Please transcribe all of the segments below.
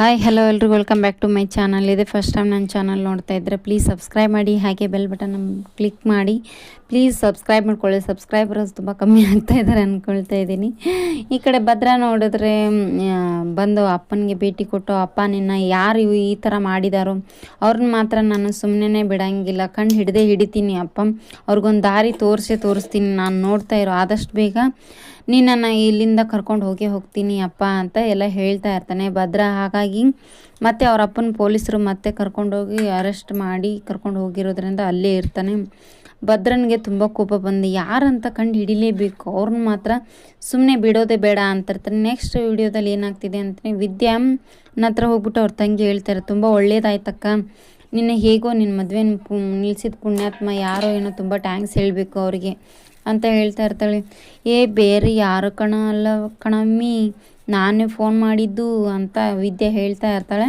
Hi hello ಎಲ್ರಿಗೂ. Welcome back to my channel ಇದೆ first time ನನ್ನ ಚಾನಲ್ ನೋಡ್ತಾ ಇದ್ದರೆ ಪ್ಲೀಸ್ ಸಬ್ಸ್ಕ್ರೈಬ್ ಮಾಡಿ, ಹಾಗೆ ಬೆಲ್ ಬಟನ್ ಕ್ಲಿಕ್ ಮಾಡಿ. ಪ್ಲೀಸ್ ಸಬ್ಸ್ಕ್ರೈಬ್ ಮಾಡ್ಕೊಳ್ಳಿ. ಸಬ್ಸ್ಕ್ರೈಬರ್ಸ್ ತುಂಬ ಕಮ್ಮಿ ಆಗ್ತಾ ಇದ್ದಾರೆ ಅಂದ್ಕೊಳ್ತಾ ಇದ್ದೀನಿ. ಈ ಕಡೆ ಭದ್ರಾ ನೋಡಿದ್ರೆ ಬಂದು ಅಪ್ಪನಿಗೆ ಭೇಟಿ ಕೊಟ್ಟು, ಅಪ್ಪ, ನಿನ್ನ ಯಾರು ಈ ಥರ ಮಾಡಿದಾರೋ, ಅವ್ರನ್ನ ಮಾತ್ರ ನಾನು ಸುಮ್ಮನೆ ಬಿಡಂಗಿಲ್ಲ. ಕಂಡು ಹಿಡ್ದೇ ಹಿಡಿತೀನಿ, ಅಪ್ಪ. ಅವ್ರಿಗೊಂದು ದಾರಿ ತೋರಿಸೇ ತೋರಿಸ್ತೀನಿ. ನಾನು ನೋಡ್ತಾ ಇರೋ ಆದಷ್ಟು ಬೇಗ ನಿನ್ನನ್ನು ಇಲ್ಲಿಂದ ಕರ್ಕೊಂಡು ಹೋಗೇ ಹೋಗ್ತೀನಿ ಅಪ್ಪ ಅಂತ ಎಲ್ಲ ಹೇಳ್ತಾ ಇರ್ತಾನೆ ಭದ್ರ. ಹಾಗಾಗಿ ಮತ್ತೆ ಅವ್ರ ಅಪ್ಪನ ಪೊಲೀಸರು ಮತ್ತೆ ಕರ್ಕೊಂಡೋಗಿ ಅರೆಸ್ಟ್ ಮಾಡಿ ಕರ್ಕೊಂಡು ಹೋಗಿರೋದ್ರಿಂದ ಅಲ್ಲೇ ಇರ್ತಾನೆ. ಭದ್ರನಿಗೆ ತುಂಬ ಕೋಪ ಬಂದು, ಯಾರಂತ ಕಂಡು ಹಿಡಿಲೇಬೇಕು? ಅವ್ರನ್ನ ಮಾತ್ರ ಸುಮ್ಮನೆ ಬಿಡೋದೇ ಬೇಡ ಅಂತಿರ್ತಾರೆ ನೆಕ್ಸ್ಟ್ ವಿಡಿಯೋದಲ್ಲಿ ಏನಾಗ್ತಿದೆ ಅಂತಲೇ ವಿದ್ಯಾ ಹತ್ರ ಹೋಗ್ಬಿಟ್ಟು ಅವ್ರ ತಂಗಿ ಹೇಳ್ತಾರೆ ತುಂಬ ಒಳ್ಳೇದಾಯ್ತಕ್ಕ. ನಿನ್ನೆ ಹೇಗೋ ನಿನ್ನ ಮದುವೆ ನಿಲ್ಲಿಸಿದ ಪುಣ್ಯಾತ್ಮ ಯಾರೋ ಏನೋ ತುಂಬ ಟ್ಯಾಂಕ್ಸ್ ಹೇಳಬೇಕು ಅವರಿಗೆ ಅಂತ ಹೇಳ್ತಾ ಇರ್ತಾಳೆ. ಏ, ಬೇರೆ ಯಾರು ಕಣ ಅಲ್ಲ ಕಣಮ್ಮಿ, ನಾನೇ ಫೋನ್ ಮಾಡಿದ್ದು ಅಂತ ವಿದ್ಯೆ ಹೇಳ್ತಾ ಇರ್ತಾಳೆ.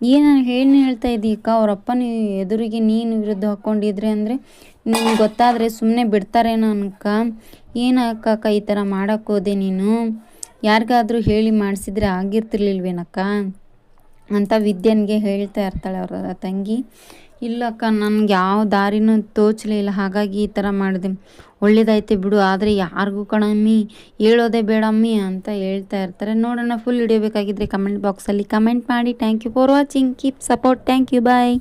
ಏನು ಏನು ಹೇಳ್ತಾ ಅಕ್ಕ? ಅವರಪ್ಪನ ಎದುರಿಗೆ ನೀನು ವಿರುದ್ಧ ಹಾಕ್ಕೊಂಡಿದ್ರೆ ಅಂದರೆ ನಿಮ್ಗೆ ಗೊತ್ತಾದರೆ ಸುಮ್ಮನೆ ಬಿಡ್ತಾರೇನೋ ಅನ್ಕ ಏನು ಅಕ್ಕ ಈ ಥರ ಮಾಡೋಕ್ಕೋದೆ ನೀನು? ಯಾರಿಗಾದರೂ ಹೇಳಿ ಮಾಡಿಸಿದ್ರೆ ಆಗಿರ್ತಿರ್ಲಿಲ್ವೇನಕ್ಕ? ಅಂತ ವಿದ್ಯನ್ಗೆ ಹೇಳ್ತಾ ಇರ್ತಾಳೆ ಅವರ ತಂಗಿ. ಇಲ್ಲಕ್ಕ, ನನಗೆ ಯಾವ ದಾರಿನೂ ತೋಚಲಿಲ್ಲ ಹಾಗಾಗಿ ಈ ಥರ ಮಾಡಿದೆ. ಒಳ್ಳೇದಾಯ್ತು ಬಿಡು, ಆದರೆ ಯಾರಿಗೂ ಕಣಮ್ಮಿ, ಹೇಳೋದೇ ಬೇಡಮ್ಮಿ ಅಂತ ಹೇಳ್ತಾ ಇರ್ತಾರೆ. ನೋಡೋಣ ಫುಲ್ ಹಿಡಿಯಬೇಕಾಗಿದ್ರೆ ಕಮೆಂಟ್ ಬಾಕ್ಸಲ್ಲಿ ಕಮೆಂಟ್ ಮಾಡಿ. Thank you for watching keep support thank you bye